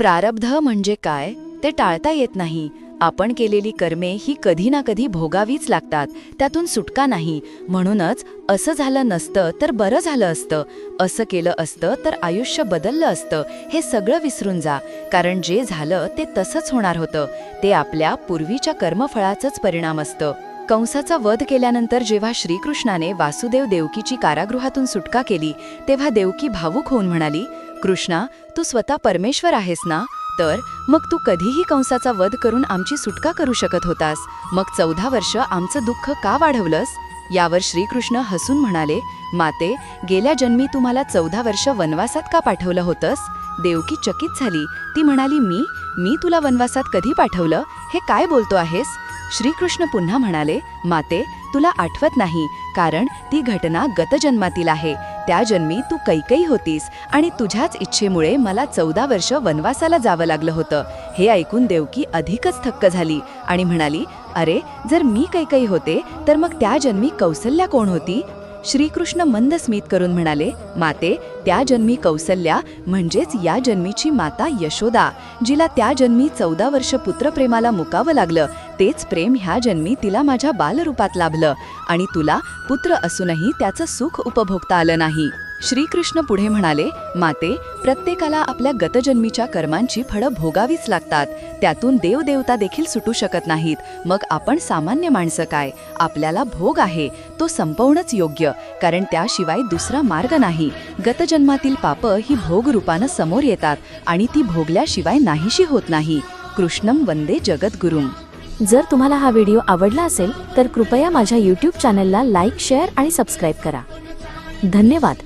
प्रारब्ध म्हणजे काय ते टाळता येत नाही. आपण केलेली कर्मे ही कधी ना कधी भोगावीच लागतात. त्यातून सुटका नाही. म्हणूनच असं झालं नसतं तर बरं झालं असतं. असं केलं असतं तर आयुष्य बदललं असतं. हे सगळं विसरून जा. कारण जे झालं ते तसंच होणार होतं. ते आपल्या पूर्वीच्या कर्मफळाचंच परिणाम असतं. कंसाचा वध केल्यानंतर जेव्हा श्रीकृष्णाने वासुदेव देवकीची कारागृहातून सुटका केली तेव्हा देवकी भावूक होऊन म्हणाली कृष्णा तू स्वतः परमेश्वर आहेस ना? तर मग तू कधीही कंसाचा वध करून आमची सुटका करू शकत होतास. मग चौदा वर्ष आमचं दुःख का वाढवलंस? यावर श्रीकृष्ण हसून म्हणाले माते गेल्या जन्मी तुम्हाला चौदा वर्ष वनवासात का पाठवलं होतंस? देवकी चकित झाली. ती म्हणाली मी? मी तुला वनवासात कधी पाठवलं? हे काय बोलतो आहेस? श्रीकृष्ण पुन्हा म्हणाले माते तुला आठवत नाही कारण ती घटना गतजन्मातील आहे. त्या जन्मी तू कैकई होतीस आणि तुझ्याच इच्छेमुळे मला चौदा वर्ष वनवासाला जावं लागलं होतं. हे ऐकून देवकी अधिकच थक्क झाली आणि म्हणाली अरे जर मी कैकई होते तर मग त्या जन्मी कौसल्या कोण होती? श्रीकृष्ण मंद स्मित करून म्हणाले माते त्या जन्मी कौसल्या म्हणजेच या जन्मीची माता यशोदा जिला त्या जन्मी चौदा वर्ष पुत्रप्रेमाला मुकावं लागलं. तेच प्रेम ह्या जन्मी तिला माझ्या बालरूपात लाभलं आणि तुला पुत्र असूनही त्याचं सुख उपभोगता आलं नाही. श्रीकृष्ण पुढे म्हणाले माते प्रत्येकाला आपल्या गतजन्मीच्या कर्मांची फळं भोगावीच लागतात. त्यातून देवदेवता देखील सुटू शकत नाहीत. मग आपण सामान्य माणसं काय? आपल्याला भोग आहे. तो संपवणंच योग्य. कारण त्याशिवाय दुसरा मार्ग नाही. गतजन्मातील पापं ही भोगरूपानं समोर येतात आणि ती भोगल्याशिवाय नाहीशी होत नाही. कृष्णम वंदे जगद्गुरुम. जर तुम्हाला हा व्हिडिओ आवडला असेल तर कृपया माझ्या यूट्यूब चॅनलला लाईक शेअर आणि सबस्क्राईब करा. धन्यवाद.